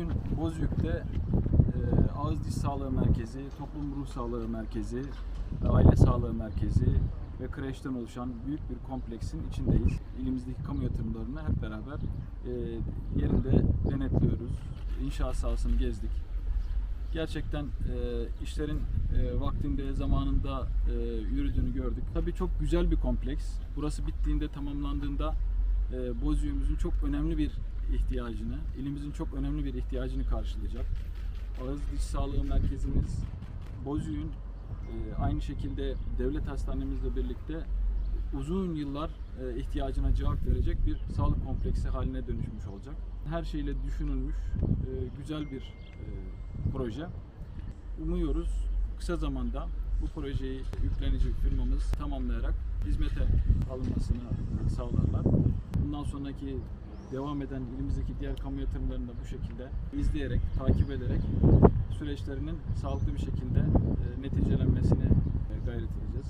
Bugün Bozüyük'te e, ağız diş sağlığı merkezi, toplum ruh sağlığı merkezi, aile sağlığı merkezi ve kreşten oluşan büyük bir kompleksin içindeyiz. İlimizdeki kamu yatırımlarını hep beraber e, yerinde denetliyoruz. İnşaat sahasını gezdik. Gerçekten e, işlerin e, vaktinde, zamanında e, yürüdüğünü gördük. Tabii çok güzel bir kompleks. Burası bittiğinde, tamamlandığında e, Bozüyük'ümüzün çok önemli bir ihtiyacını, ilimizin çok önemli bir ihtiyacını karşılayacak. Ağız Diş Sağlığı Merkezimiz, Bozüyük'ün e, aynı şekilde devlet hastanemizle birlikte uzun yıllar e, ihtiyacına cevap verecek bir sağlık kompleksi haline dönüşmüş olacak. Her şeyle düşünülmüş e, güzel bir proje. Umuyoruz kısa zamanda bu projeyi yüklenici firmamız tamamlayarak hizmete alınmasını sağlarlar. Bundan sonraki devam eden ilimizdeki diğer kamu yatırımlarını da bu şekilde izleyerek, takip ederek süreçlerinin sağlıklı bir şekilde e, neticelenmesini e, gayret edeceğiz.